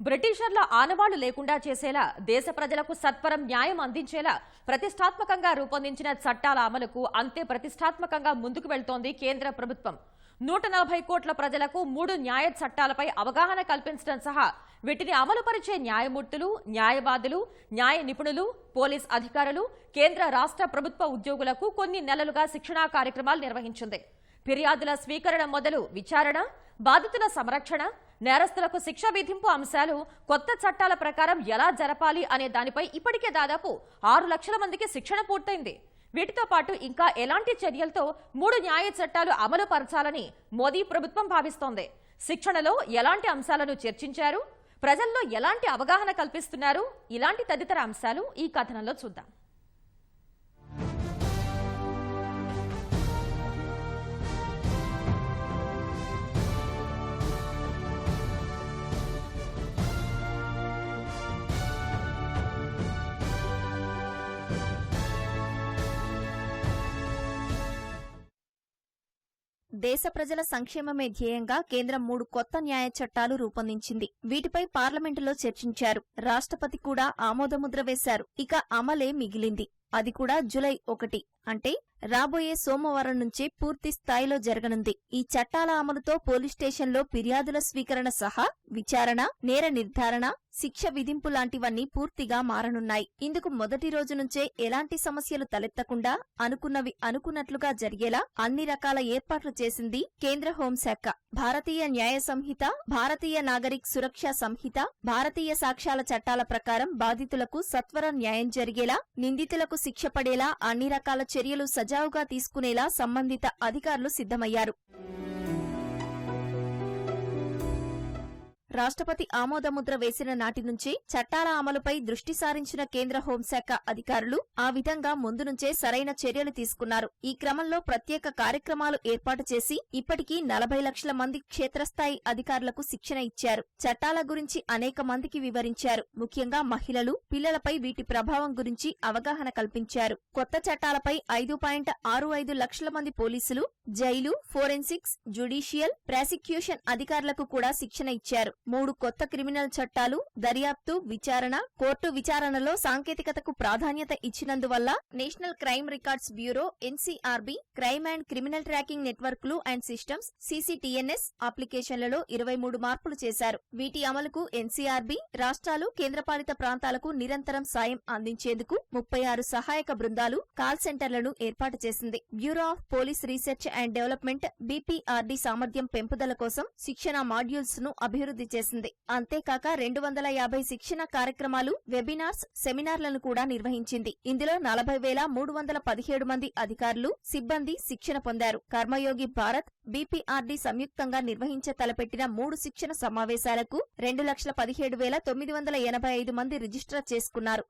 బ్రిటిషర్ల ఆనవాళ్ళు లేకుండా చేసేలా దేశ ప్రజలకు సత్వరం న్యాయం అందించేలా ప్రతిష్టాత్మకంగా రూపొందించిన చట్టాల అమలుకు అంతే ప్రతిష్టాత్మకంగా ముందుకు వెళ్తోంది కేంద్ర ప్రభుత్వం. నూట నలభై కోట్ల ప్రజలకు మూడు న్యాయ చట్టాలపై అవగాహన కల్పించడం సహా వీటిని అమలుపరిచే న్యాయమూర్తులు న్యాయవాదులు న్యాయ నిపుణులు పోలీస్ అధికారులు కేంద్ర రాష్ట్ర ప్రభుత్వ ఉద్యోగులకు కొన్ని నెలలుగా శిక్షణా కార్యక్రమాలు నిర్వహించింది. ఫిర్యాదుల స్వీకరణ మొదలు విచారణ బాధితుల సంరక్షణ నేరస్తులకు శిక్ష విధింపు అంశాలు కొత్త చట్టాల ప్రకారం ఎలా జరపాలి అనే దానిపై ఇప్పటికే దాదాపు ఆరు లక్షల మందికి శిక్షణ పూర్తయింది. వీటితో పాటు ఇంకా ఎలాంటి చర్యలతో మూడు న్యాయ చట్టాలు అమలు పరచాలని మోదీ ప్రభుత్వం భావిస్తోంది. శిక్షణలో ఎలాంటి అంశాలను చర్చించారు? ప్రజల్లో ఎలాంటి అవగాహన కల్పిస్తున్నారు? ఇలాంటి తదితర అంశాలు ఈ కథనంలో చూద్దాం. దేశ ప్రజల సంక్షేమమే ధ్యేయంగా కేంద్రం మూడు కొత్త న్యాయ చట్టాలు రూపొందించింది. వీటిపై పార్లమెంటులో చర్చించారు. రాష్ట్రపతి కూడా ఆమోదముద్ర వేశారు. ఇక అమలే మిగిలింది. అది కూడా జులై ఒకటి. అంటే రాబోయే సోమవారం నుంచే పూర్తి స్థాయిలో జరగనుంది. ఈ చట్టాల అమలుతో పోలీస్ స్టేషన్లో ఫిర్యాదుల స్వీకరణ సహా విచారణ నేర నిర్ధారణ శిక్ష విధింపు లాంటివన్నీ పూర్తిగా మారనున్నాయి. ఇందుకు మొదటి రోజు నుంచే ఎలాంటి సమస్యలు తలెత్తకుండా అనుకున్నవి అనుకున్నట్లుగా జరిగేలా అన్ని రకాల ఏర్పాట్లు చేసింది కేంద్ర హోంశాఖ. భారతీయ న్యాయ సంహిత భారతీయ నాగరిక్ సురక్ష సంహిత భారతీయ సాక్ష్యాల చట్టాల ప్రకారం బాధితులకు సత్వర న్యాయం జరిగేలా నిందితులకు శిక్ష పడేలా అన్ని రకాల చర్యలు సజావుగా తీసుకునేలా సంబంధిత అధికారులు సిద్ధమయ్యారు. రాష్ట్రపతి ఆమోదముద్ర వేసిన నాటి నుంచి చట్టాల అమలుపై దృష్టి సారించిన కేంద్ర హోంశాఖ అధికారులు ఆ విధంగా ముందు నుంచే సరైన చర్యలు తీసుకున్నారు. ఈ క్రమంలో ప్రత్యేక కార్యక్రమాలు ఏర్పాటు చేసి ఇప్పటికీ నలభై లక్షల మంది క్షేత్రస్థాయి అధికారులకు శిక్షణ ఇచ్చారు. చట్టాల గురించి అనేక మందికి వివరించారు. ముఖ్యంగా మహిళలు పిల్లలపై వీటి ప్రభావం గురించి అవగాహన కల్పించారు. కొత్త చట్టాలపై ఐదు పాయింట్ ఆరు ఐదు లక్షల మంది పోలీసులు జైలు ఫోరెన్సిక్స్ జ్యుడిషియల్ ప్రాసిక్యూషన్ అధికారులకు కూడా శిక్షణ ఇచ్చారు. మూడు కొత్త క్రిమినల్ చట్టాలు దర్యాప్తు విచారణ కోర్టు విచారణలో సాంకేతికతకు ప్రాధాన్యత ఇచ్చినందువల్ల national crime records bureau NCRB crime and criminal tracking నెట్వర్క్లు అండ్ సిస్టమ్స్ సీసీటీఎన్ఎస్ అప్లికేషన్లలో ఇరవై మూడు మార్పులు చేశారు. వీటి అమలుకు ఎన్సీఆర్బీ రాష్ట్రాలు కేంద్రపాలిత ప్రాంతాలకు నిరంతరం సాయం అందించేందుకు ముప్పై ఆరు సహాయక బృందాలు కాల్ సెంటర్లను ఏర్పాటు చేసింది. Bureau of police research and development BPRD సామర్థ్యం పెంపుదల కోసం శిక్షణ మాడ్యూల్స్ను అభివృద్ధి చేసింది. అంతేకాక రెండు వందల యాభై శిక్షణ కార్యక్రమాలు వెబినార్స్ సెమినార్లను కూడా నిర్వహించింది. ఇందులో నలభై వేల మూడు వందల పదిహేడు మంది అధికారులు సిబ్బంది శిక్షణ పొందారు. కర్మయోగి భారత్ బీపీఆర్డీ సంయుక్తంగా నిర్వహించ తలపెట్టిన మూడు శిక్షణ సమావేశాలకు రెండు లక్షల పదిహేడు వేల తొమ్మిది వందల ఎనభై ఐదు మంది రిజిస్టర్ చేసుకున్నారు.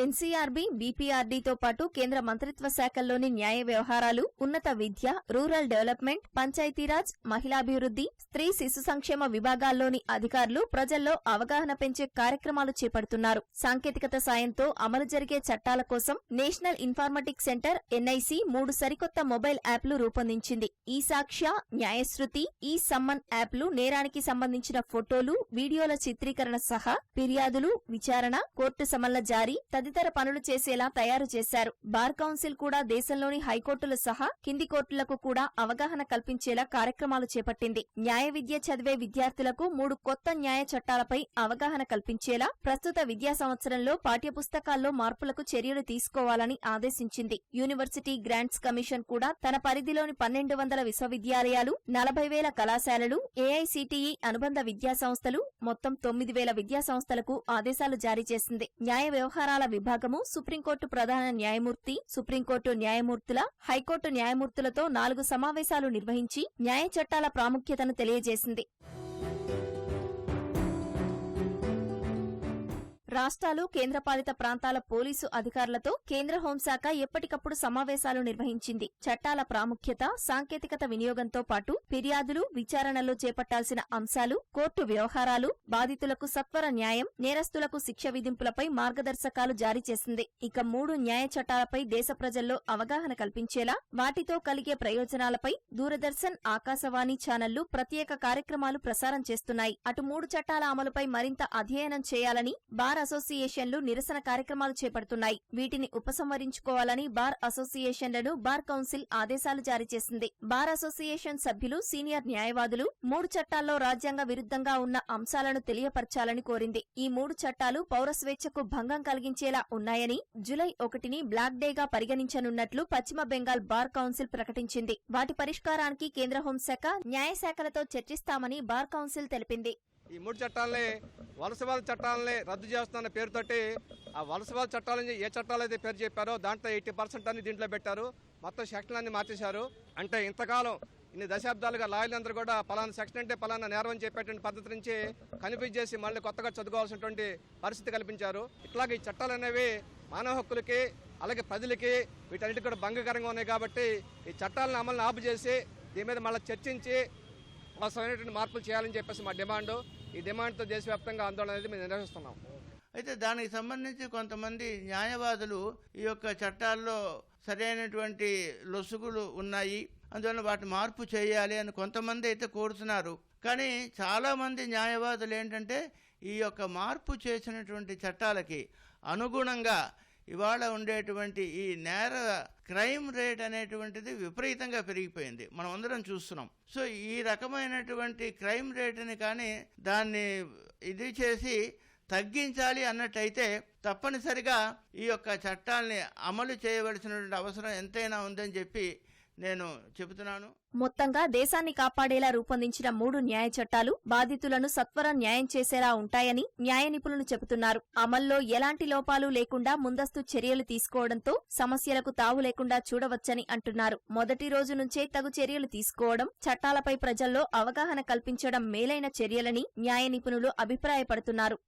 ఎన్సీఆర్బీ బీపీఆర్డీతో పాటు కేంద్ర మంత్రిత్వ శాఖల్లోని న్యాయ వ్యవహారాలు ఉన్నత విద్య రూరల్ డెవలప్మెంట్ పంచాయతీరాజ్ మహిళాభివృద్ధి స్త్రీ శిశు సంక్షేమ విభాగాల్లోని అధికారులు ప్రజల్లో అవగాహన పెంచే కార్యక్రమాలు చేపడుతున్నారు. సాంకేతికత సాయంతో అమలు జరిగే చట్టాల కోసం నేషనల్ ఇన్ఫార్మటిక్ సెంటర్ ఎన్ఐసి మూడు సరికొత్త మొబైల్ యాప్లు రూపొందించింది. ఈ సాక్ష్య న్యాయశృతి ఈ సమ్మన్ యాప్లు నేరానికి సంబంధించిన ఫోటోలు వీడియోల చిత్రీకరణ సహా ఫిర్యాదులు విచారణ కోర్టు సమన్ల జారీ తదితర పనులు చేసేలా తయారు చేశారు. బార్ కౌన్సిల్ కూడా దేశంలోని హైకోర్టులు సహా కింది కోర్టులకు కూడా అవగాహన కల్పించేలా కార్యక్రమాలు చేపట్టింది. న్యాయ విద్య చదివే విద్యార్థులకు మూడు కొత్త న్యాయ చట్టాలపై అవగాహన కల్పించేలా ప్రస్తుత విద్యా సంవత్సరంలో పాఠ్యపుస్తకాల్లో మార్పులకు చర్యలు తీసుకోవాలని ఆదేశించింది. యూనివర్సిటీ గ్రాంట్స్ కమిషన్ కూడా తన పరిధిలోని పన్నెండు వందల విశ్వవిద్యాలయాలు నలభై వేల కళాశాలలు ఏఐసిటిఈ అనుబంధ విద్యా సంస్థలు మొత్తం తొమ్మిది వేల విద్యా సంస్థలకు ఆదేశాలు జారీ చేసింది. న్యాయ వ్యవహారాల విభాగము సుప్రీంకోర్టు ప్రధాన న్యాయమూర్తి సుప్రీంకోర్టు న్యాయమూర్తుల హైకోర్టు న్యాయమూర్తులతో నాలుగు సమావేశాలు నిర్వహించి న్యాయ చట్టాల ప్రాముఖ్యతను తెలియజేసింది. రాష్ట్రాలు కేంద్రపాలిత ప్రాంతాల పోలీసు అధికారులతో కేంద్ర హోంశాఖ ఎప్పటికప్పుడు సమావేశాలు నిర్వహించింది. చట్టాల ప్రాముఖ్యత సాంకేతికత వినియోగంతో పాటు ఫిర్యాదులు విచారణలో చేపట్టాల్సిన అంశాలు కోర్టు వ్యవహారాలు బాధితులకు సత్వర న్యాయం నేరస్తులకు శిక్ష విధింపులపై మార్గదర్శకాలు జారీ చేసింది. ఇక మూడు న్యాయ చట్టాలపై దేశ ప్రజల్లో అవగాహన కల్పించేలా వాటితో కలిగే ప్రయోజనాలపై దూరదర్శన్ ఆకాశవాణి ఛానళ్ళు ప్రత్యేక కార్యక్రమాలు ప్రసారం చేస్తున్నాయి. అటు మూడు చట్టాల అమలుపై మరింత అధ్యయనం చేయాలని బార్ అసోసియేషన్లు నిరసన కార్యక్రమాలు చేపడుతున్నాయి. వీటిని ఉపసంహరించుకోవాలని బార్ అసోసియేషన్లను బార్ కౌన్సిల్ ఆదేశాలు జారీ చేసింది. బార్ అసోసియేషన్ సభ్యులు సీనియర్ న్యాయవాదులు మూడు చట్టాల్లో రాజ్యాంగ విరుద్ధంగా ఉన్న అంశాలను తెలియపరచాలని కోరింది. ఈ మూడు చట్టాలు పౌర స్వేచ్ఛకు భంగం కలిగించేలా ఉన్నాయని జులై ఒకటిని బ్లాక్ డేగా పరిగణించనున్నట్లు పశ్చిమ బెంగాల్ బార్ కౌన్సిల్ ప్రకటించింది. వాటి పరిష్కారానికి కేంద్ర హోంశాఖ న్యాయశాఖలతో చర్చిస్తామని బార్ కౌన్సిల్ తెలిపింది. ఈ మూడు చట్టాలని వలసవాద చట్టాలని రద్దు చేస్తున్న పేరుతోటి ఆ వలసవాద చట్టాలని ఏ చట్టాలు అయితే పేరు చెప్పారో దాంట్లో ఎయిటీ పర్సెంట్ అన్ని దీంట్లో పెట్టారు. మొత్తం సెక్షన్లన్నీ మార్చేశారు. అంటే ఇంతకాలం ఇన్ని దశాబ్దాలుగా లాయర్లందరూ కూడా పలానా సెక్షన్ అంటే పలానా నేరం అని చెప్పేటువంటి పద్ధతి నుంచి కన్ఫ్యూజ్ చేసి మళ్ళీ కొత్తగా చదువుకోవాల్సినటువంటి పరిస్థితి కల్పించారు. ఇట్లాగే ఈ చట్టాలు అనేవి మానవ హక్కులకి అలాగే ప్రజలకి వీటన్నిటి కూడా భంగకరంగా ఉన్నాయి కాబట్టి ఈ చట్టాలను అమలుని ఆపు చేసి దీని మీద మళ్ళీ చర్చించి అవసరమైనటువంటి మార్పులు చేయాలని చెప్పేసి మా డిమాండ్. ఈ డిమాండ్తో దేశవ్యాప్తంగా ఆందోళన అనేది మేము నిర్వహిస్తున్నాం. అయితే దానికి సంబంధించి కొంతమంది న్యాయవాదులు ఈ యొక్క చట్టాల్లో సరైనటువంటి లొసుగులు ఉన్నాయి అందువల్ల వాటి మార్పు చేయాలి అని కొంతమంది అయితే కోరుతున్నారు. కానీ చాలామంది న్యాయవాదులు ఏంటంటే ఈ యొక్క మార్పు చేసినటువంటి చట్టాలకి అనుగుణంగా ఇవాళ ఉండేటువంటి ఈ నేర క్రైమ్ రేట్ అనేటువంటిది విపరీతంగా పెరిగిపోయింది. మనం అందరం చూస్తున్నాం. సో ఈ రకమైనటువంటి క్రైమ్ రేటుని కానీ దాన్ని ఇది చేసి తగ్గించాలి అన్నట్టయితే తప్పనిసరిగా ఈ యొక్క చట్టాల్ని అమలు చేయవలసినటువంటి అవసరం ఎంతైనా ఉందని చెప్పి నేను చెబుతున్నాను. మొత్తంగా దేశాన్ని కాపాడేలా రూపొందించిన మూడు న్యాయ చట్టాలు బాధితులను సత్వర న్యాయం చేసేలా ఉంటాయని న్యాయ నిపుణులు చెబుతున్నారు. అమల్లో ఎలాంటి లోపాలు లేకుండా ముందస్తు చర్యలు తీసుకోవడంతో సమస్యలకు తావు లేకుండా చూడవచ్చని అంటున్నారు. మొదటి రోజు నుంచే తగు చర్యలు తీసుకోవడం చట్టాలపై ప్రజల్లో అవగాహన కల్పించడం మేలైన చర్యలని న్యాయ నిపుణులు అభిప్రాయపడుతున్నారు.